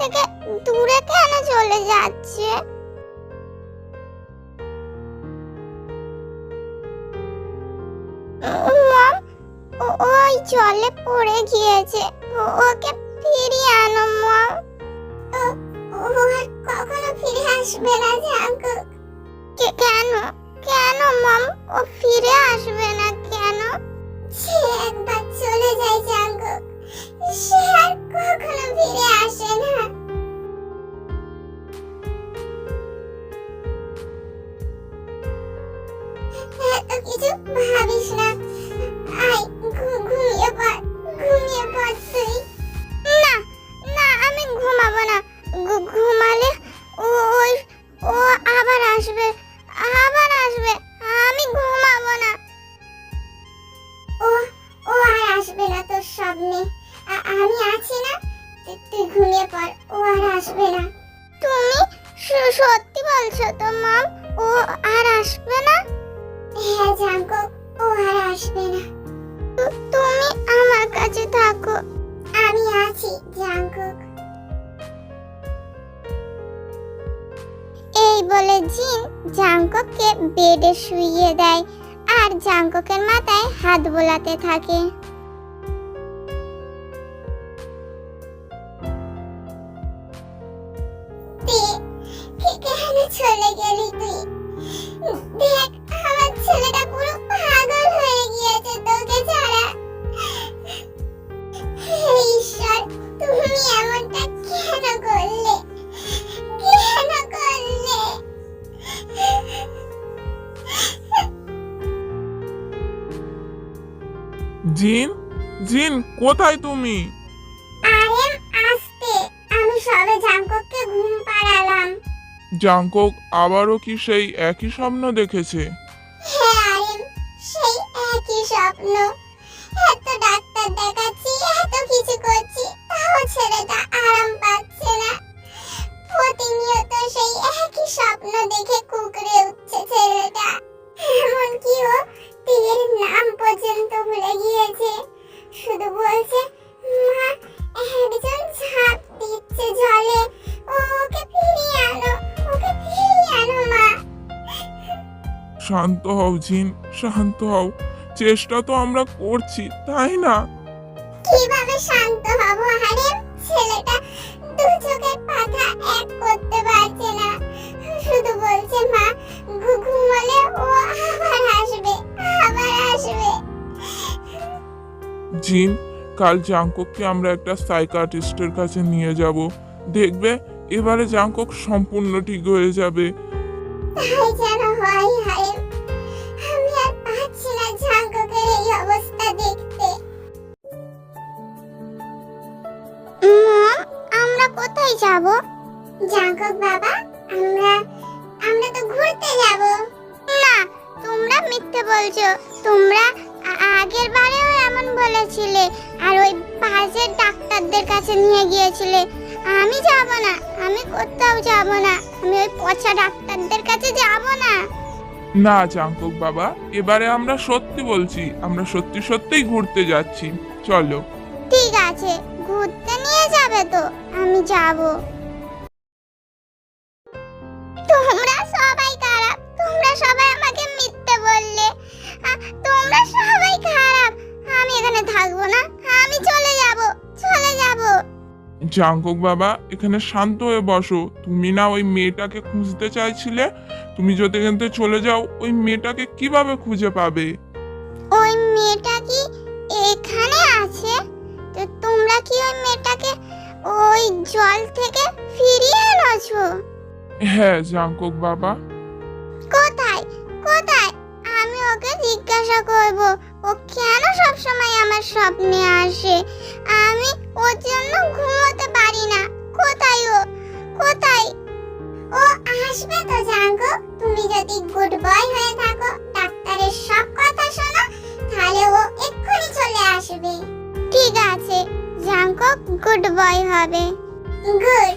থেকে দূরে কেন চলে যাচ্ছে? ওই জলে পড়ে গিয়েছে। ওকে ফিরিয়ে আনো, মম। ও কখনো ফিরে আসবে না কেন? কেন ও ফিরে আসবে না কেন? সে একবার চলে যায় জাঙ্কুক সে আর কখনো ফিরে আসে না। কিছু ভাবিস না। আয় ঘুমিয়ে পড় ঘুমিয়ে পড় তুই। না না আমি ঘুমাবো না। ঘুমালে ও ওই ও আবার আসবে আবার আসবে আমি ঘুমাবো না। ও ও আর আসবে না তোর স্বপ্নে। আমি আছি না তুই- তুই ঘুমিয়ে পড় ও আর আসবে না। তুমি সত্যি বলছো তো মম ও আর আসবে না? হ্যাঁ জাঙ্কো ও আর আসবে না। তুমি আমার কাছে থাকো। আমি আছি জাঙ্কুক এই বলে জিন জাঙ্কককে বেডে শুইয়ে দেয় আর জাঙ্ককের মাথায় হাত বোলাতে থাকে। জিন? জিন কোথায় তুমি? আরে আসতে। আমি সবে ঘুম পাড়ালাম। জাঙ্কক আবারও কি সেই একই স্বপ্ন দেখেছে? হ্যাঁ আরেম সেই একই স্বপ্ন। এত ডাক্তার দেখাচ্ছি এত কিছু করছি তাও ছেলেটা আরাম পাচ্ছে না। প্রতিনিয়ত সেই একই স্বপ্ন দেখে কুকড়ে উঠছে ছেলেটা। এমনকি ও তীরের নাম পর্যন্ত ভুলে গিয়েছে। শুধু বলছে মা একজন ঝাঁপ দিচ্ছে জলে। ওকে ফিরিয়ে আনো ওকে ফিরিয়ে আনো মা। শান্ত হও জিন শান্ত হও। চেষ্টা তো আমরা করছি তাই না? কীভাবে শান্ত হব হারেম জিন কাল জাঙ্কককে আমরা একটা সাইকাটিস্টের কাছে নিয়ে যাব। দেখবে, এবারে জাংকক সম্পূর্ণ ঠিক হয়ে যাবে। হয়। ডাক্তারদের কাছে নিয়ে গিয়েছিলে। আমি যাব না আমি কোথাও যাব না আমি ওই পচা ডাক্তারদের কাছে যাব না। না জাঙ্কক বাবা এবারে আমরা সত্যি বলছি আমরা সত্যি সত্যিই ঘুরতে যাচ্ছি। চলো। ঠিক আছে ঘুরতে নিয়ে যাবে তো আমি যাব। তোমরা সবাই খারাপ তোমরা সবাই আমাকে মিথ্যে বললে। তোমরা সবাই খারাপ আমি এখানে থাকব না। জাঙ্কক বাবা এখানে শান্ত হয়ে বসো। তুমি না ওই মেয়েটাকে খুঁজতে চাইছিলে? তুমি যদি এখান থেকে চলে যাও ওই মেয়েটাকে কীভাবে খুঁজে পাবে? ওই মেয়েটা কি এখানে আছে? তো তোমরা কি ওই মেয়েটাকে ওই জল থেকে ফিরিয়ে এনেছো? হ্যাঁ জাঙ্কক বাবা। কোথায়? কোথায়? আমি ওকে জিজ্ঞাসা করব। ও কেন সব সময় আমার স্বপ্নে আসে? আমি ওর জন্য ঘুমোতে আসবে তো জাঙ্গো তুমি যদি গুড বয় হয়ে থাকো ডাক্তারের সব কথা শোনো তাহলে ও এক্ষুনি চলে আসবে। ঠিক আছে জাঙ্গো গুড বয় হবে। গুড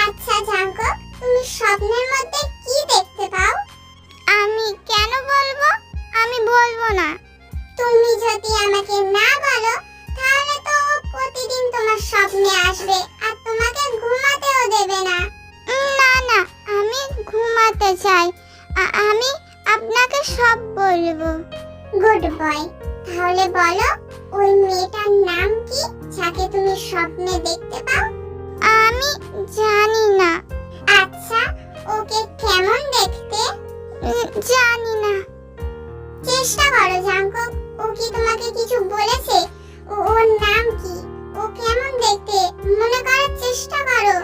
আচ্ছা জাঙ্গো তুমি স্বপ্নের মধ্যে কি দেখতে পাও? আমি কেন বলব? আমি বলব না। তুমি যদি আমাকে না বলো তাহলে তো প্রতিদিন তোমার স্বপ্নে আসবে আর তোমাকে ঘুমাতে চাই। আমি আপনাকে সব বলব। গুড বয় তাহলে বলো ওই মেয়েটার নাম কি যাকে তুমি স্বপ্নে দেখতে পাও? আমি জানি না। আচ্ছা ওকে কেমন দেখতে? জানি না। চেষ্টা করো জাঙ্ক ও কি তোমাকে কিছু বলেছে? ওর নাম কি? ও কেমন দেখতে? মনে করার চেষ্টা করো।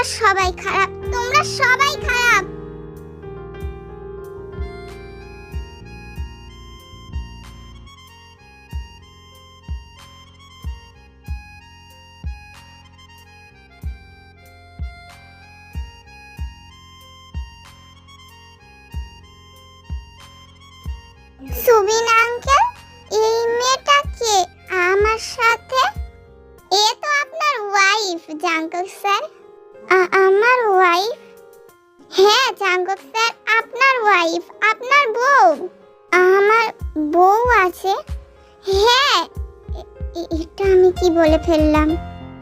তোমরা সবাই খারাপ তোমরা সবাই খারাপ। সুবিন বলে ফেললাম।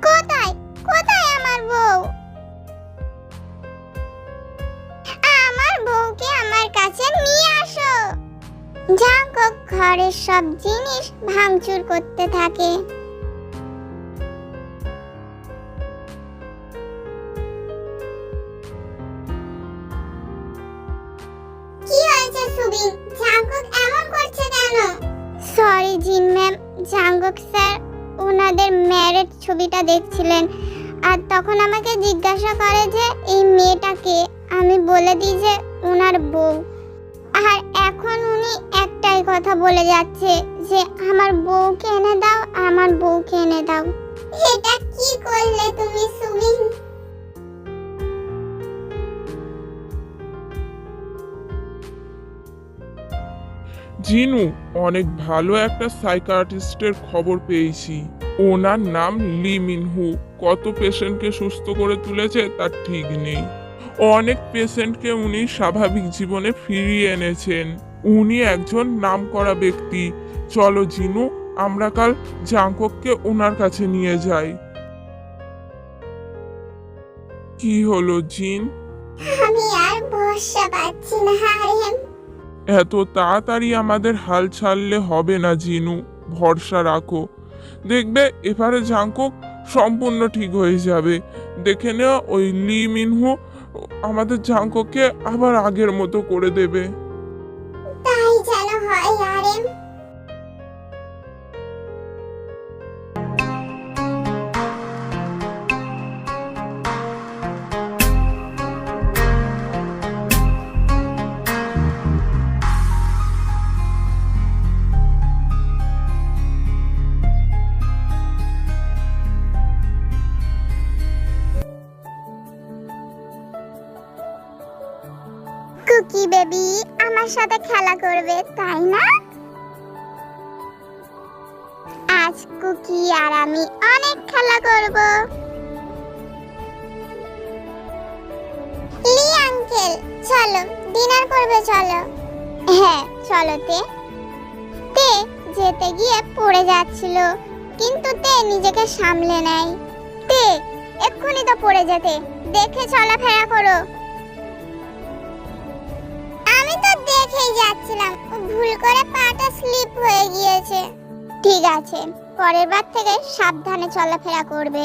কোথায়? কোথায় আমার বউ? আমার বউকে আমার কাছে নিয়ে আসো। জাঙ্কক ঘরের সব জিনিস ভাঙচুর করতে থাকে। কি এমন করছে কেন? Sorry Jin ma'am Jungkook sir ওনাদের ম্যারেড ছবিটা দেখছিলেন। আর তখন আমাকে জিজ্ঞাসা করে যে, এই মেয়েটাকে আমি বলে দিই যে, ওনার বউ। আর এখন উনি একটাই কথা বলে যাচ্ছে যে, আমার বউকে এনে দাও, আমার বউকে এনে দাও। এটা কি করলে তুমি সুমিন জিনু, অনেক ভালো একটা সাইকার্টিস্টের খবর পেয়েছি। ওনার নাম লি মিনহু। কত পেশেন্টকে সুস্থ করে তুলেছে তার ঠিক নেই। অনেক পেশেন্টকে উনি স্বাভাবিক জীবনে ফিরিয়ে এনেছেন। উনি একজন নামকরা ব্যক্তি। চলো জিনু আমরা কাল জাঙ্কককে ওনার কাছে নিয়ে যাই। কি হলো জিন? আমি আর ভরসা পাচ্ছি না হারেম। এত তাড়াতাড়ি আমাদের হাল ছাড়লে হবে না জিনু। ভরসা রাখো। দেখবে এবারে জাংকুক সম্পূর্ণ ঠিক হয়ে যাবে। দেখে নেওয়া ওই লি মিনহু আমাদের জাঙ্কুককে আবার আগের মতো করে দেবে। কুকি বেবি আমার সাথে খেলা করবে, তাই না? আজ কুকি আর আমি অনেক খেলা করব। লি আঙ্কেল, চলো, ডিনার করবে, চলো। হ্যাঁ চলো তে। তে যেতে গিয়ে পড়ে যাচ্ছিল, কিন্তু তে নিজেকে সামলে নেয়। তে, এক্ষুনি তো পড়ে যেতে। দেখে চলাফেরা করো। তো দেখেই যাচ্ছিলাম। ভুল করে পাটা স্লিপ হয়ে গিয়েছে। ঠিক আছে, পরের বার থেকে সাবধানে চলাফেরা করবে।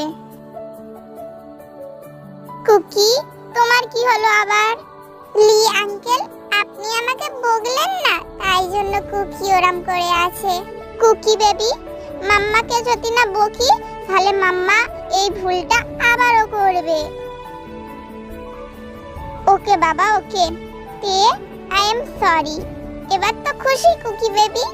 কুকি, তোমার কি হলো আবার? লি আঙ্কেল, আপনি আমাকে বগলেন না? তাই জন্য কুকি ওরাম করে আছে। কুকি বেবি, মাম্মাকে যদি না বকি, তাহলে মাম্মা এই ভুলটা আবারও করবে। ওকে বাবা, ওকে। তে আই এম সরি এবার তো খুশি কুকি বেবি